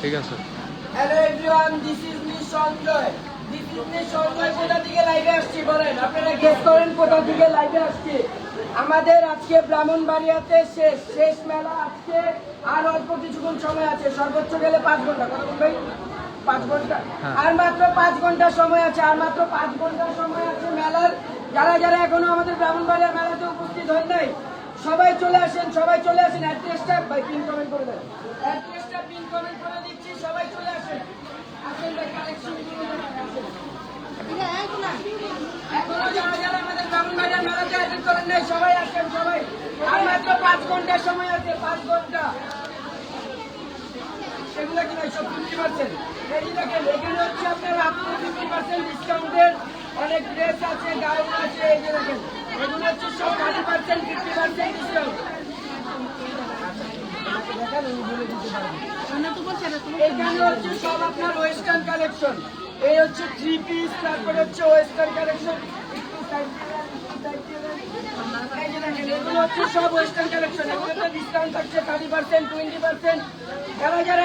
ঠিক আছে। Hello everyone this is me Sanjay this is me Sanjay কোথা থেকে লাইভে আসছি বলেন? আপনারা গেস করেন কোথা থেকে লাইভে আসছি। আমাদের আজকে ব্রাহ্মণবাড়িয়াতে শেষ শেষ মেলা আজকে। আর অল্প কিছুক্ষণ সময় আছে সর্বোচ্চ গেলে পাঁচ ঘণ্টা। কত ভাই পাঁচ ঘণ্টা। হ্যাঁ। আর মাত্র পাঁচ ঘণ্টা সময় আছে আর মাত্র পাঁচ ঘণ্টা সময় আছে মেলার। যারা যারা এখনও আমাদের ব্রাহ্মণবাড়িয়ার মেলাতে উপস্থিত হন নাই সবাই চলে আসেন সবাই চলে আসেন। অ্যাড্রেসটা ভাই পিন কমেন্ট করে দেন। সবাই আসেন। সবাই আর পাঁচ ঘণ্টা সময় আছে, পাঁচ ঘণ্টা। সেগুলো কি ভাই, সব ফিফটি হচ্ছে আপনার আপনি ফিফটি পার্সেন্ট অনেক ড্রেস আছে গাউন আছে, এই যে দেখেন। এগুলো হচ্ছে সব thirty percent fifty percent discount এখানে হচ্ছে সব আপনার ওয়েস্টার্ন কালেকশন এই হচ্ছে থ্রি পিস তারপরে হচ্ছে ওয়েস্টার্ন কালেকশন দেখেন, সব ওয়েস্টার্ন কালেকশন ডিসকাউন্ট থাকছে থার্টি পার্সেন্ট টোয়েন্টি পার্সেন্ট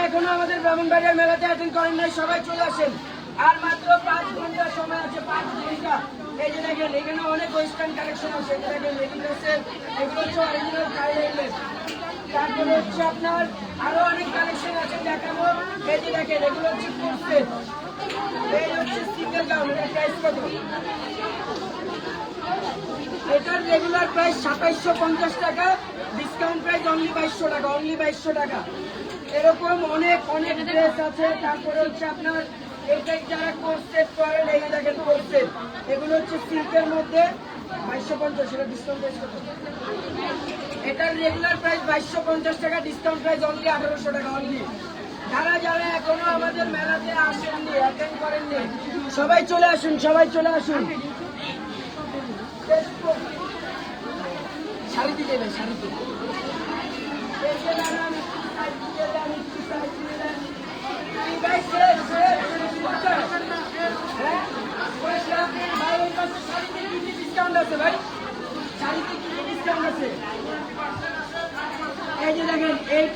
এখনও আমাদের ব্রাহ্মণবাড়িয়ার মেলাতে অ্যাটেন্ড করেন নাই সবাই চলে আসেন। আর মাত্র পাঁচ ঘণ্টা সময় আছে পাঁচ ঘণ্টা। এই যে দেখেন এখানে অনেক ওয়েস্টার্ন কালেকশন আছে। দেখেন এগুলো হচ্ছে অরিজিনাল তারপরে হচ্ছে আপনার আরও অনেক কালেকশন আছে দেখাবো। এই যে এগুলো হচ্ছে কোর্সেট এই হচ্ছে সিঙ্গেল গাউন এটার প্রাইস কত? এটার রেগুলার প্রাইস সাতাইশশো পঞ্চাশ টাকা ডিসকাউন্ট প্রাইস অনলি বাইশশো টাকা অনলি বাইশশো টাকা। এরকম অনেক অনেক ড্রেস আছে। তারপরে হচ্ছে আপনার এটা যারা কোর্সেট করেন এই দেখেন কোর্সেট এগুলো হচ্ছে সিল্কের মধ্যে বাইশশো পঞ্চাশ, এটা ডিসকাউন্ট প্রাইস কত? এটার রেগুলার প্রাইস বাইশশো পঞ্চাশ টাকা ডিসকাউন্ট প্রাইস অনলি আঠারোশো টাকা অনলি যারা যারা এখনও আমাদের মেলাতে আসেননি অ্যাটেন্ড করেননি, সবাই চলে আসুন, সবাই চলে আসুন ডিসকাউন্ট আছে ভাই শাড়িতে কি ডিসকাউন্ট আছে এই যে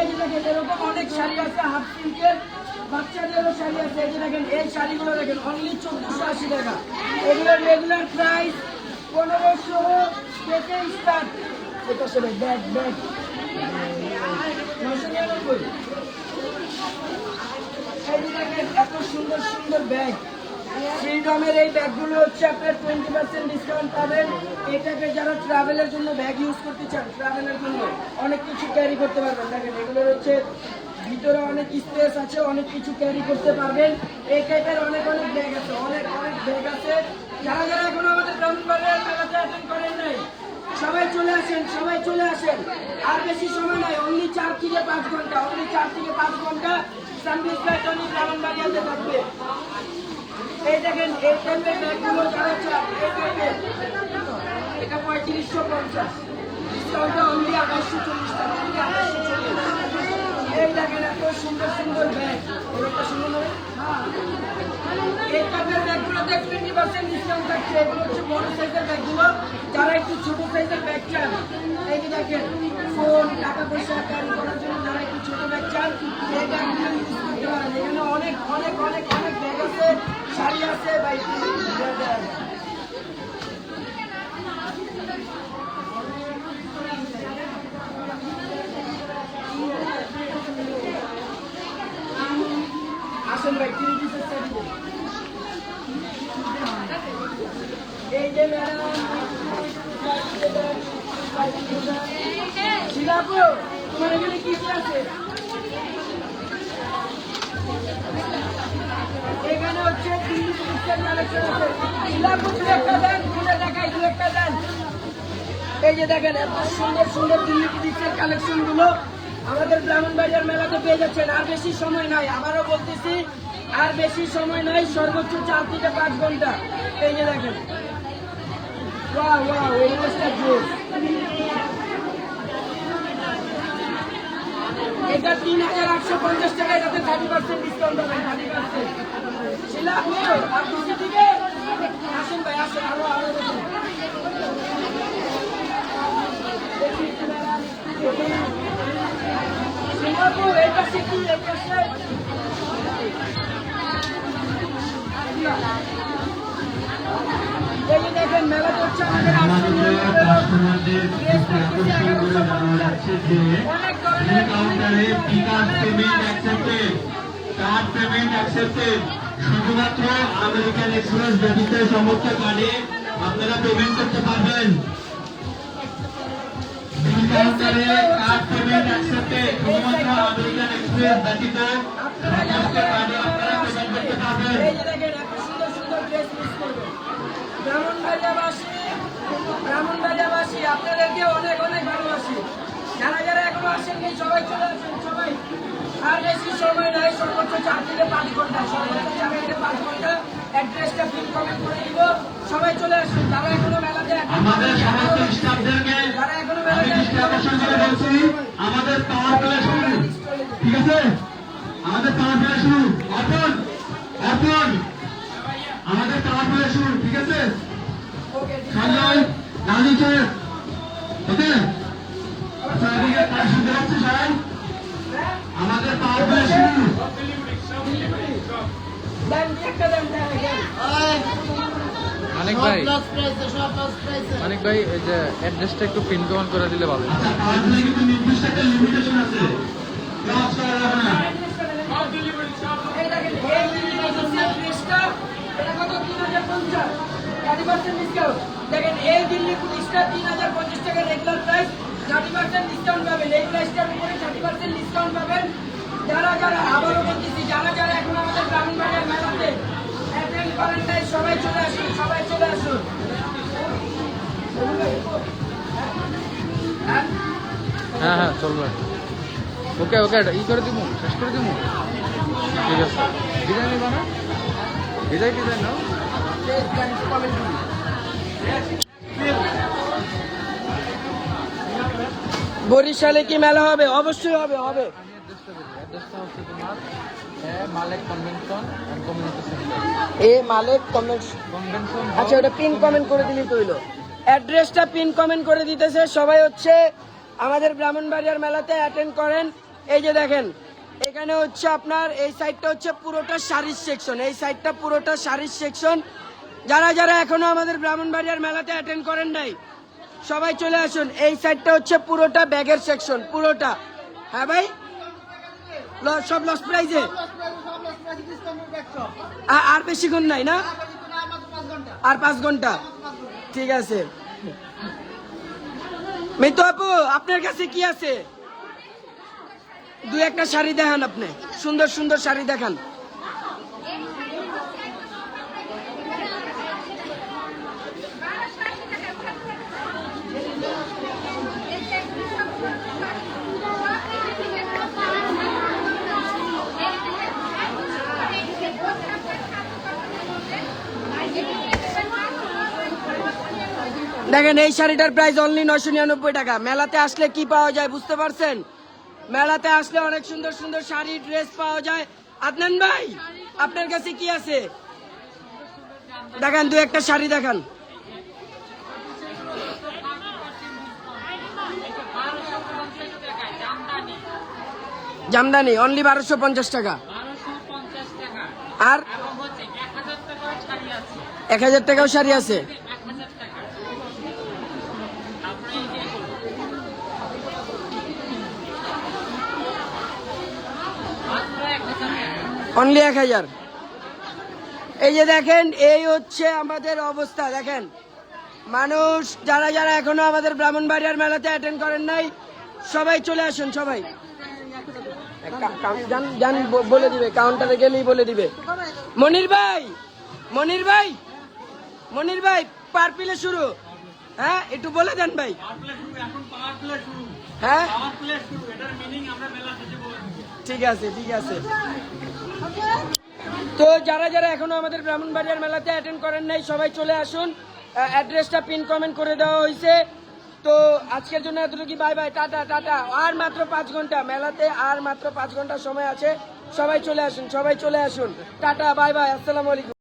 এই দেখেন, এরকম অনেক শাড়ি আছে হাফ সিল্কের বাচ্চাদেরও শাড়ি আছে। এই দেখেন, এই শাড়িগুলো দেখেন অনলি চোদ্দশো আশি টাকা। এগুলোর রেগুলার প্রাইস পনেরোশো থেকে স্টার্ট এটা সবাই ব্যাগ ব্যাগ নশো নিরানব্বই। এই দেখেন, এত সুন্দর সুন্দর ব্যাগ ফ্রিডমের এই ব্যাগগুলো হচ্ছে আপনার টোয়েন্টি পার্সেন্ট ডিসকাউন্ট পাবেন। এটাকে যারা ট্রাভেলের জন্য ব্যাগ ইউজ করতে চান ট্রাভেলের জন্য অনেক কিছু ক্যারি করতে পারবেন। দেখেন, এগুলোর হচ্ছে ভিতরে অনেক স্পেস আছে, অনেক কিছু ক্যারি করতে পারবেন। এই টাইপের অনেক অনেক ব্যাগ আছে, অনেক অনেক ব্যাগ আছে। যারা যারা এখনও আমাদের ব্রাহ্মণবাড়িয়ার মেলাতে অ্যাটেন্ড করেন নাই, সবাই চলে আসেন, সবাই চলে আসেন। আর বেশি সময় নাই অনলি চার থেকে পাঁচ ঘণ্টা অনলি চার থেকে পাঁচ ঘণ্টা সার্ভিস ফ্লাইট অনলি ব্রাহ্মণবাড়িয়াতে থাকবে এই দেখেন, এই টাইপের ব্যাগগুলো যারা চান এটা পঁয়ত্রিশশো পঞ্চাশ। ডিসকাউন্টটা অনলি আঠাশশো চল্লিশ টাকা আঠাশশো চল্লিশ এই দেখেন, এত সুন্দর সুন্দর ব্যাগ। একটা সুন্দর নয়? এই টাইপের ব্যাগগুলোতে টোয়েন্টি পার্সেন্ট ডিসকাউন্ট থাকছে। এগুলো হচ্ছে বড় সাইজের ব্যাগগুলো। যারা একটু ছোট সাইজের ব্যাগ চান, এই যে দেখেন ফোন টাকা পয়সা ক্যারি করার জন্য যারা একটু ছোট ব্যাগ চান, এই ব্যাগগুলো ইউজ করতে পারেন। এখানে অনেক অনেক অনেক অনেক ব্যাগ আছে। শাড়ি আছে ভাই আসেন ভাই তিরিশ পিসের শাড়ি এই যে ম্যাডাম তোমার এখানে কি কি আছে? এখানে হচ্ছে দিল্লি পুলিশের কালেকশন আছে শিলাপু দু একটা দেন দেন। এই যে দেখেন, এত সুন্দর সুন্দর দিল্লি পুলিশের কালেকশনগুলো আমাদের ব্রাহ্মণবাড়িয়ার মেলাতে পেয়ে যাচ্ছেন। আর বেশি সময় নাই, আবারও বলতেছি, আর বেশি সময় নাই, সর্বোচ্চ চার থেকে পাঁচ ঘণ্টা। এই যে দেখেন। ওয়াও ওয়াও, এই ড্রেসটা এটা তিন হাজার আটশো পঞ্চাশ টাকা এটাতে থার্টি পার্সেন্ট ডিসকাউন্ট হবে থার্টি পার্সেন্ট। শিলা আপনি আসেন ভাই আসেন আরও আরও সিঙ্গাপুর এই পাশে কি এই পাশে? এই যে দেখেন মেলা করছে আমাদের কাস্টমারদের আকর্ষণ করে জানানো যাচ্ছে যে এই কাউন্টারে bKash payment accepted card payment accepted শুধুমাত্র আমেরিকান এক্সপ্রেস ব্যতীত সমস্ত কার্ডে আপনারা পেমেন্ট করতে পারবেন। কাউন্টারে কার্ড পেমেন্ট অ্যাকসেপ্টেড শুধুমাত্র আমেরিকান এক্সপ্রেস ব্যতীত সমস্ত কার্ডে আপনারা পেমেন্ট করতে পারবেন। ব্রাহ্মণবাড়িয়াবাসী ব্রাহ্মণবাড়িয়াবাসী আপনাদেরকে অনেক অনেক ভালোবাসি। যারা যারা আসেননি সবাই চলে আসেন সবাই। আর বেশি সময় নাই সর্বোচ্চ চার থেকে পাঁচ ঘণ্টা সর্বোচ্চ চার থেকে পাঁচ ঘণ্টা অ্যাড্রেসটা ফিল কমেন্ট করে দিব। সবাই চলে আসুন যারা এখনও মেলাতে আমাদের সমস্ত স্টাফদেরকে যারা এখনও মেলাতে আকর্ষণ করে বলছি আমাদের পাওয়ার প্লে শুরু। ঠিক আছে? আমাদের পাওয়ার প্লে শুরু। অর্পণ অর্পণ। আমাদের পাওয়ার প্লে শুরু ঠিক আছে? ওকে সঞ্জয় গান্ধী মানিক ভাই। মানিক ভাই যে অ্যাড্রেসটা একটু পিন কমেন্ট করে দিলে ভালো। দেখেন, এই দিল্লি পুলিশটা, এটা কত? 3050 30% দেখেন, এই দিল্লি পুলিশটা 3050 টাকা regular price, 30% discount পাবেন। এই price-টার উপরে 30% discount পাবেন। যারা যারা আবারও বলতেছি যারা যারা এখন আমাদের গ্রামীণ বাজার মেলাতে attend করেন নাই, সবাই চলে আসুন সবাই চলে আসুন। হ্যাঁ? হ্যাঁ হ্যাঁ চলবে। ওকে ওকে ই করে দিব শেষ করে দিব ঠিক আছে। ডিজাইন নিবা না? ডিজাইন ডিজাইন নাও। বরিশালে কি মেলা হবে? অবশ্যই হবে হবে। অ্যাড্রেসটা হচ্ছে তোমার A Malek convention and community centre A Malik convention আচ্ছা ওটা পিন কমেন্ট করে দিলেই তো হইল অ্যাড্রেসটা পিন কমেন্ট করে দিতেছে। সবাই হচ্ছে আমাদের ব্রাহ্মণবাড়িয়ার মেলাতে অ্যাটেন্ড করেন। এই যে দেখেন এখানে হচ্ছে আপনার এই সাইডটা হচ্ছে পুরোটা শাড়ির সেকশন এই সাইডটা পুরোটা শাড়ির সেকশন যারা যারা এখনও আমাদের ব্রাহ্মণবাড়িয়ার মেলাতে অ্যাটেন্ড করেন নাই সবাই চলে আসুন। এই সাইডটা হচ্ছে পুরোটা ব্যাগের সেকশন পুরোটা। হ্যাঁ ভাই? সব লস প্রাইজে আর বেশিক্ষণ নাই না? আর পাঁচ ঘণ্টা? ঠিক আছে। মৃত আপু, আপনার কাছে কি আছে? দু একটা শাড়ি দেখান আপনি। সুন্দর সুন্দর শাড়ি দেখান। দেখেন এই শাড়িটার প্রাইস অনলি নয়শো নিরানব্বই টাকা। মেলাতে আসলে কি পাওয়া যায় বুঝতে পারছেন? মেলাতে আসলে অনেক সুন্দর সুন্দর শাড়ি ড্রেস পাওয়া যায়। আদনান ভাই আপনার কাছে কি আছে? দেখান দু একটা শাড়ি দেখান। জামদানি অনলি বারোশো পঞ্চাশ টাকা। আর এক হাজার টাকাও শাড়ি আছে। অনলি এক হাজার। এই যে দেখেন এই হচ্ছে আমাদের অবস্থা দেখেন। মানুষ যারা যারা এখনও আমাদের ব্রাহ্মণবাড়িয়ার মেলাতে অ্যাটেন্ড করেন নাই সবাই চলে আসেন সবাই। যান বলে দিবে কাউন্টারে গেলেই বলে দিবে। মনির ভাই মনির ভাই মনির ভাই পার্পিলে শুরু। হ্যাঁ একটু বলে দেন ভাই। হ্যাঁ? ঠিক আছে ঠিক আছে। তো যারা যারা এখনও আমাদের ব্রাহ্মণবাড়িয়ার মেলাতে অ্যাটেন্ড করেন নাই, সবাই চলে আসুন। অ্যাড্রেসটা পিন কমেন্ট করে দেওয়া হয়েছে। তো আজকের জন্য এতটুকু বাই বাই টাটা টাটা। আর মাত্র পাঁচ ঘণ্টা, মেলাতে আর মাত্র পাঁচ ঘণ্টা সময় আছে। সবাই চলে আসুন, সবাই চলে আসুন। টাটা বাই বাই আসসালামু আলাইকুম।